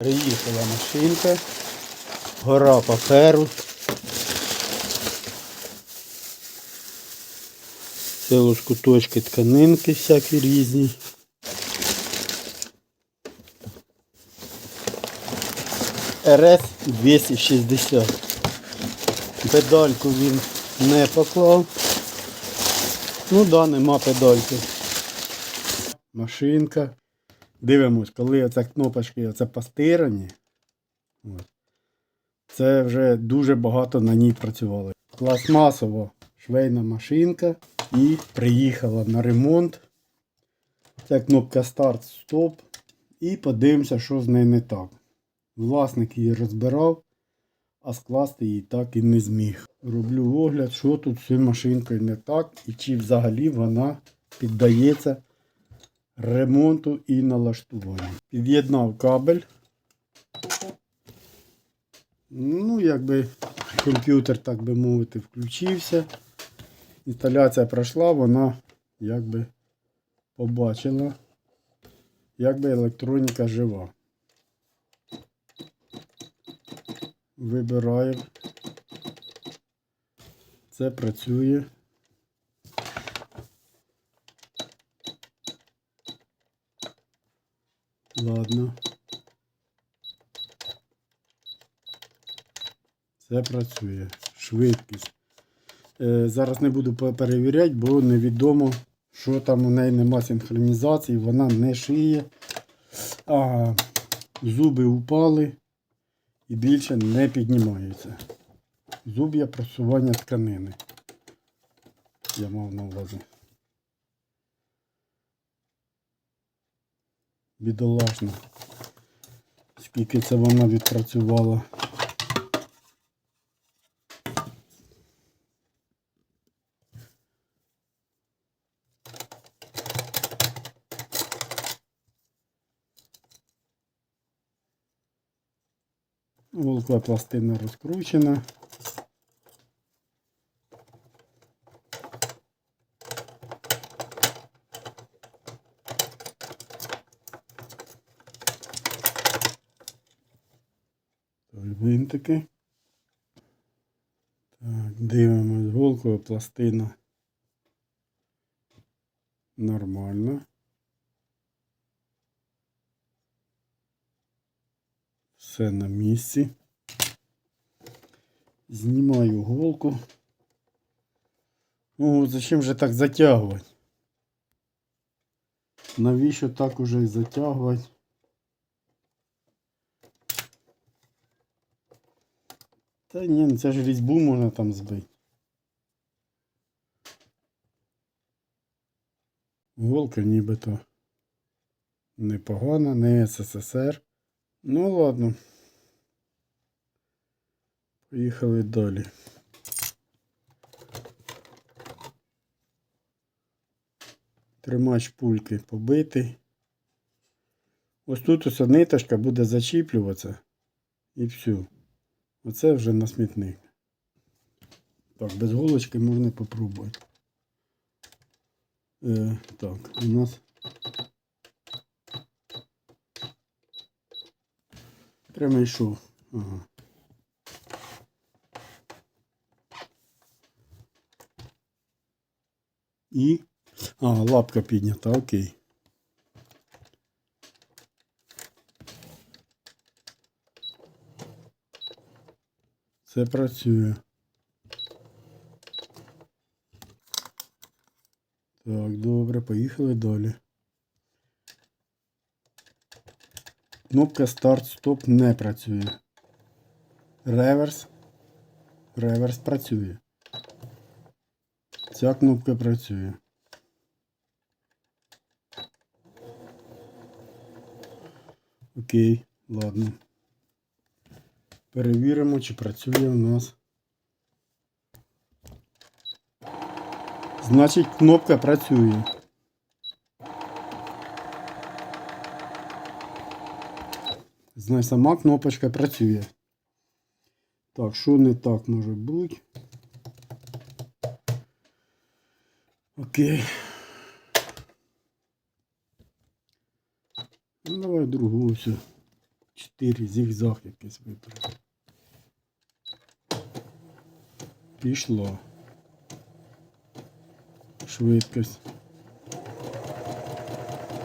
Приїхала машинка, гора паперу. Це ось куточки тканинки всякі різні. РС 260. Педальку він не поклав. Ну да, нема педальки. Машинка. Дивимось, коли оце кнопочки оце постирані. Це вже дуже багато на ній працювали. Пластмасова швейна машинка і приїхала на ремонт. Це кнопка старт-стоп. І подивимося, що з нею не так. Власник її розбирав, а скласти її так і не зміг. Роблю огляд, що тут з цією машинкою не так і чи взагалі вона піддається ремонту і налаштуванню. Під'єднав кабель. Ну, якби комп'ютер, так би мовити, включився. Інсталяція пройшла, вона якби побачила, якби електроніка жива. Вибираємо. Це працює. Ладно. Це працює. Швидкість. Е, зараз не буду перевіряти, бо невідомо, що там у неї нема синхронізації, вона не шиє. А зуби упали і більше не піднімаються. Зуб'я просування тканини. Я мав на увазі. Бідолашна. Скільки це вона відпрацювала. Волкова пластина розкручена. Винтики. Так, дивимось, голкова пластина. Нормально. Все на місці. Знімаю голку. Ну, зачем же так затягувати? Навіщо так уже і затягувати? Та ні, ну це ж різьбу можна там збити. Голка нібито непогана, не СССР. Ну ладно. Поїхали далі. Тримач пульки побитий. Ось тут ось ниточка буде зачіплюватися. І все. Оце вже на смітник. Так, без голочки можна попробувати. Е, так, у нас прямо йшов. Ага. І. А, лапка піднята, окей. Це працює. Так, добре, поїхали далі. Кнопка старт-стоп не працює. Реверс. Реверс працює. Ця кнопка працює. Окей, ладно. Перевіримо, чи працює у нас. Значить, кнопка працює. Значить, сама кнопочка працює. Так, що не так може бути? Окей. Ну, давай другу все. 4 зігзаг якийсь вибрав. Пішло. Швидкость.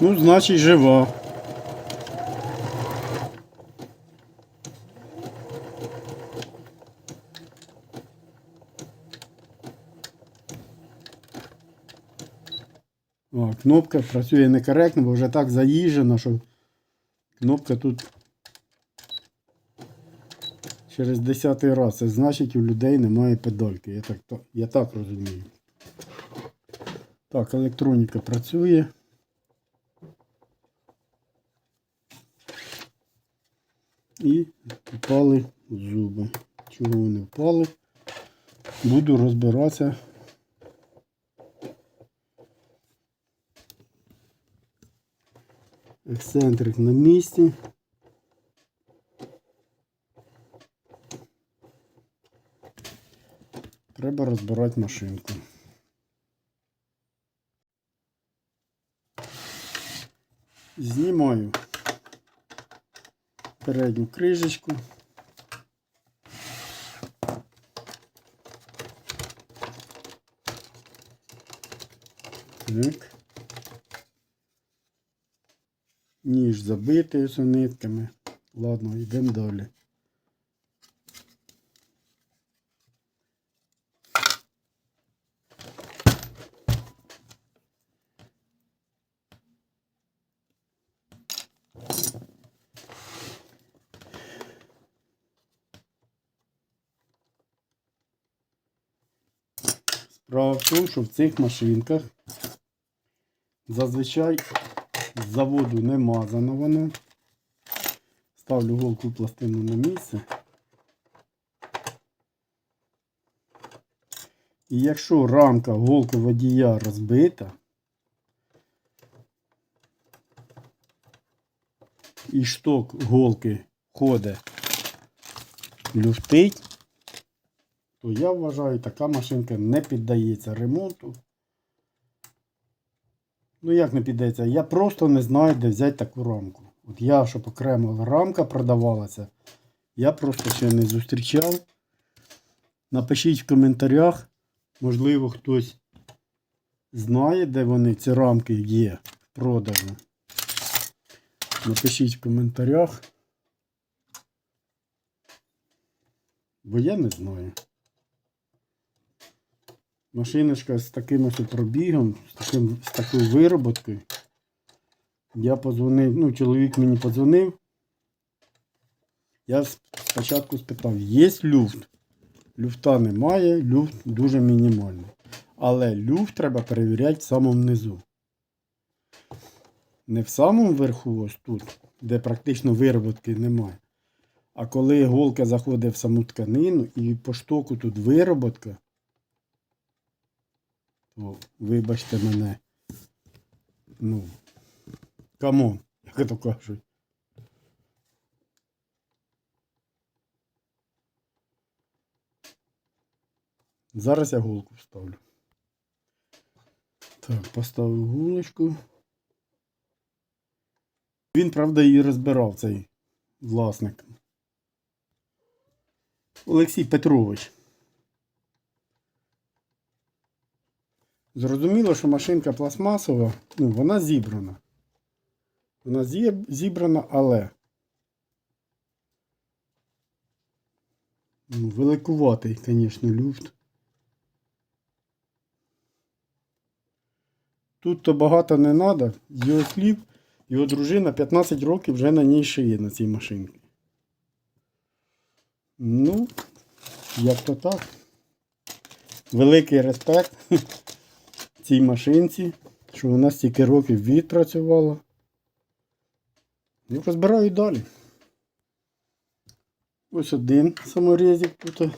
Ну, значить, жива. О, кнопка працює некоректно, бо вже так заїжджена, що кнопка тут через десятий раз. Це значить у людей немає педальки. Я так, я так розумію. Так, електроніка працює. І впали зуби. Чого вони впали? Буду розбиратися. Ексцентрик на місці. Треба розбирати машинку. Знімаю передню крижечку. Так. Ніж забитий ось нитками. Ладно, йдемо далі. Справа в тому, що в цих машинках зазвичай з заводу не мазано воно. Ставлю голку пластину на місце. І якщо рамка голки водія розбита, і шток голки ходить люфтить, то я вважаю, така машинка не піддається ремонту. Ну як не піддається? Я просто не знаю, де взяти таку рамку. От я, щоб окремо рамка продавалася, я просто ще не зустрічав. Напишіть в коментарях, можливо, хтось знає, де вони, ці рамки є в продажу. Напишіть в коментарях. Бо я не знаю. Машиночка з таким ось пробігом, з, таким, з такою вироботкою. Я позвонив, ну, чоловік мені подзвонив. Я спочатку спитав, є люфт? Люфта немає, люфт дуже мінімальний. Але люфт треба перевіряти в самому низу. Не в самому верху, ось тут, де практично вироботки немає. А коли голка заходить в саму тканину і по штоку тут вироботка, то вибачте мене. Ну, камон, як то кажуть. Зараз я голку вставлю. Так, поставив гулочку. Він, правда, її розбирав, цей власник. Олексій Петрович. Зрозуміло, що машинка пластмасова, ну, вона зібрана. Вона зібрана, але ну, великуватий, звісно, люфт. Тут то багато не треба. Його слів, його дружина 15 років вже на ній шиє на цій машинці. Ну, як то так. Великий респект цій машинці, що вона стільки років відпрацювала. Ну, розбираю далі. Ось один саморізик тут.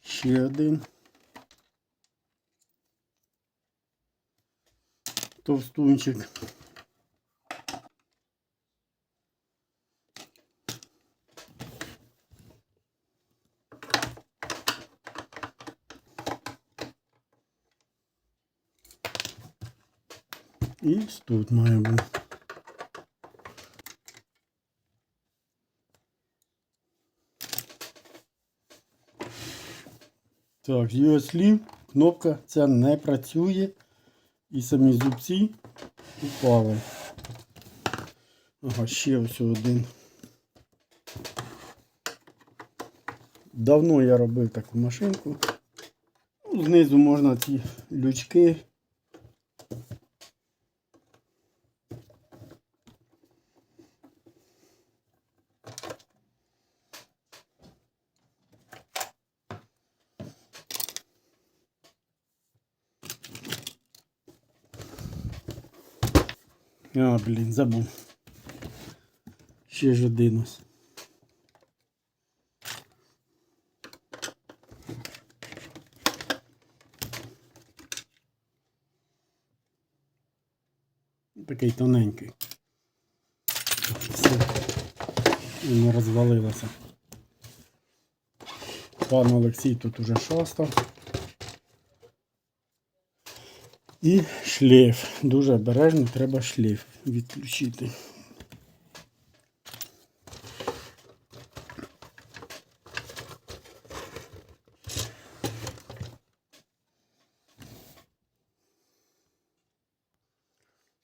Ще один. Товстунчик. І тут має бути. Так, з його кнопка ця не працює. І самі зубці упали. Ага, ще ось один. Давно я робив таку машинку. Ну, Знизу можна ці лючки. А, блін, забув. Ще ж один ось. Такий тоненький. Все. І не розвалилося. Пан Олексій тут уже шастав. І шлейф. Дуже обережно треба шлейф відключити.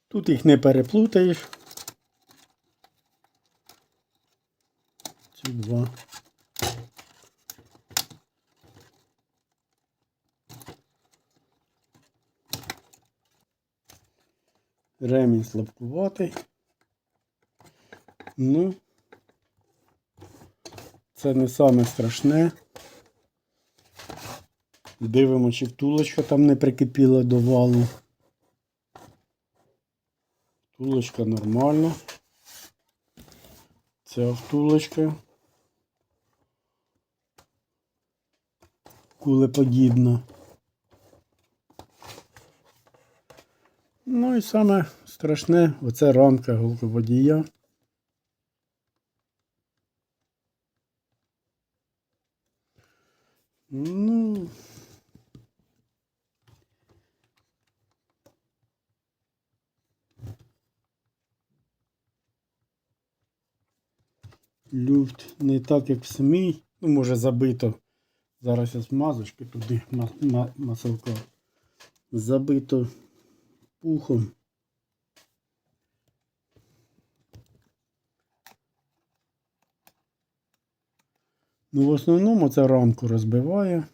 Тут їх не переплутаєш. Слабкуватий. Ну, це не саме страшне. Дивимо, чи втулочка там не прикипіла до валу. Втулочка нормальна. Ця втулочка. Кулеподібна. Ну і саме страшне, оце рамка голководія. Ну. Люфт не так, як в самій. Ну, може забито. Зараз я смазочки туди ма- ма- маселка. Забито пухом. Ну, в основному це рамку розбиває.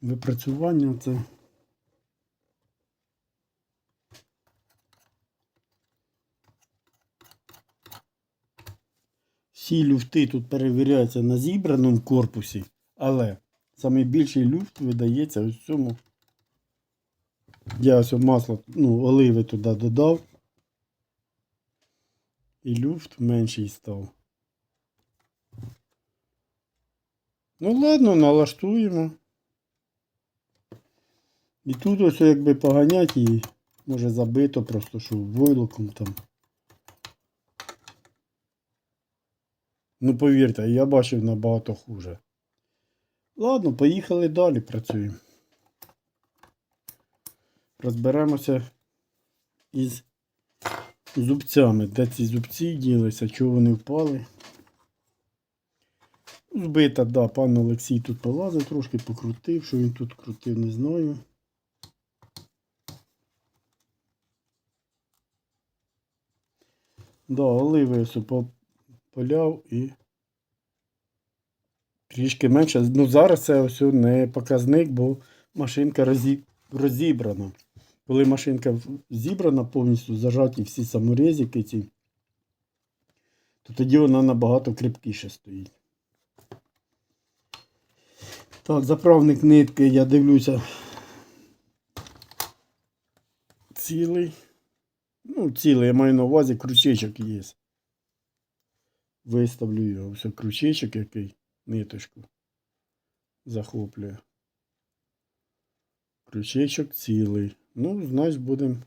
Випрацювання це. Всі люфти тут перевіряються на зібраному корпусі, але найбільший люфт видається ось цьому. Я ось масло, ну, оливи туди додав. І люфт менший став. Ну ладно, налаштуємо. І тут ось якби поганять і може забито просто, що войлоком там. Ну повірте, я бачив набагато хуже. Ладно, поїхали далі працюємо. Розберемося із зубцями. Де ці зубці ділися, чого вони впали. Збита, да, пан Олексій тут полазив, трошки покрутив, що він тут крутив, не знаю. Да, оливи поляв і трішки менше. Ну зараз це ось не показник, бо машинка розі... розібрана. Коли машинка зібрана повністю, зажаті всі саморезики ці, то тоді вона набагато крепкіше стоїть. Так, заправник нитки, я дивлюся. Цілий. Ну, цілий, я маю на увазі, крючечок є. Виставлю його. Все, крючечок який, ниточку. Захоплює. Крючечок цілий. Ну, значить, будем,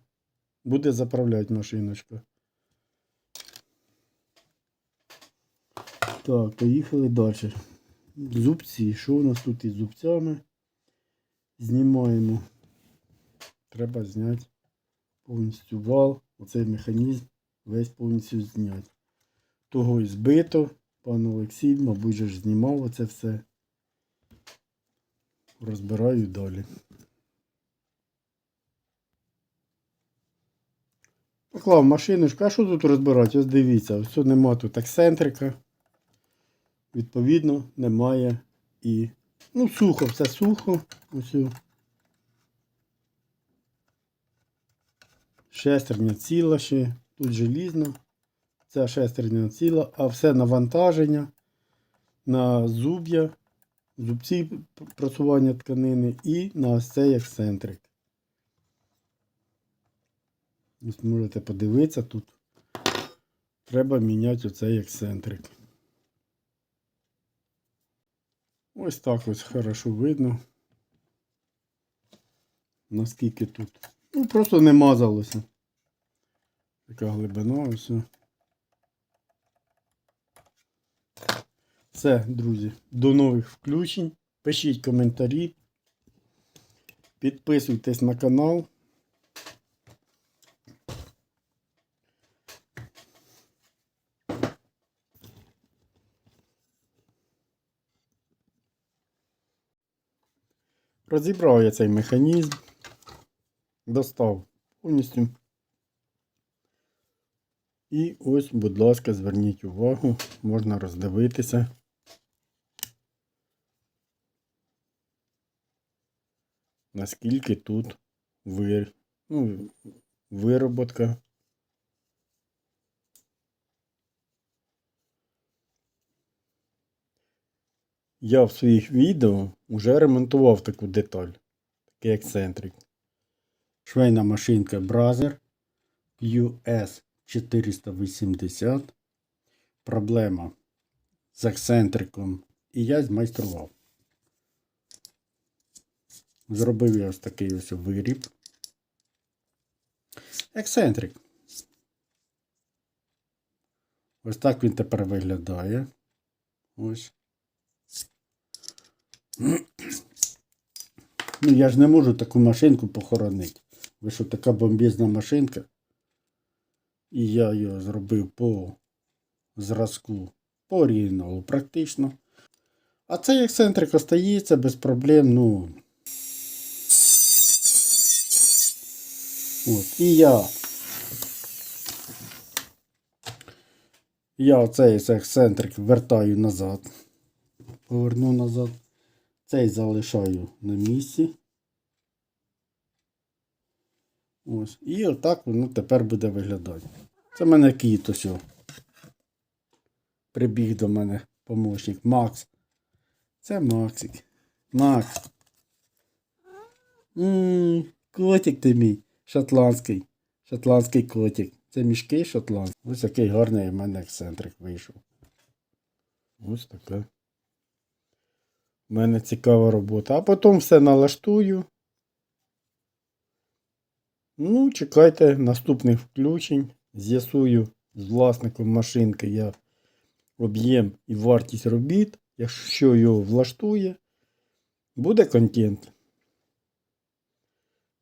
буде заправляти машиночка. Так, поїхали далі. Зубці. Що у нас тут із зубцями? Знімаємо. Треба зняти повністю вал, оцей механізм весь повністю зняти. Того і збито. Пан Олексій, мабуть, же ж знімав оце все. Розбираю далі. Поклав машиночку, а що тут розбирати? Ось дивіться, ось нема тут ексцентрика. Відповідно, немає і. Ну, сухо, все сухо. Ось. Шестерня ціла ще, тут желізно. Ця шестерня ціла, а все навантаження на зуб'я, зубці просування тканини і на цей ексцентрик. Ось можете подивитися тут. Треба міняти оцей ексцентрик. Ось так ось хорошо видно. Наскільки тут. Ну, просто не мазалося. Така глибина ось. Все, друзі. До нових включень. Пишіть коментарі. Підписуйтесь на канал. Розібрав я цей механізм. Достав повністю. І ось, будь ласка, зверніть увагу, можна роздивитися. Наскільки тут вир... ну, вироботка. Я в своїх відео вже ремонтував таку деталь, такий ексцентрик. Швейна машинка Бразер QS 480. Проблема з ексцентриком. І я змайстрував. Зробив я ось такий ось виріб. Ексцентрик. Ось так він тепер виглядає. Ось. Ну, я ж не можу таку машинку похоронити. Ви що така бомбезна машинка. І я його зробив по зразку, по оригіналу практично. А цей ексцентрик остається без проблем, ну. От, і я. Я цей ексцентрик вертаю назад. Поверну назад. Цей залишаю на місці. Ось. І отак воно тепер буде виглядати. Це в мене кіт. Прибіг до мене помощник Макс. Це Максик. Макс. М, Котик ти мій. Шотландський. Шотландський котик. Це мішки шотландські. Ось який гарний в мене ексцентрик вийшов. Ось така. У мене цікава робота. А потім все налаштую. Ну, чекайте наступних включень. З'ясую з власником машинки я об'єм і вартість робіт. Якщо його влаштує, буде контент.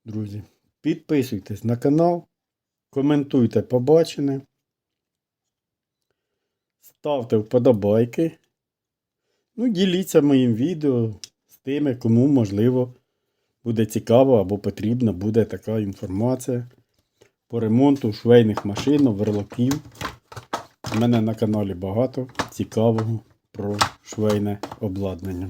Друзі, підписуйтесь на канал, коментуйте побачене, ставте вподобайки. Ну, діліться моїм відео з тими, кому можливо буде цікаво або потрібна буде така інформація по ремонту швейних машин, верлоків. У мене на каналі багато цікавого про швейне обладнання.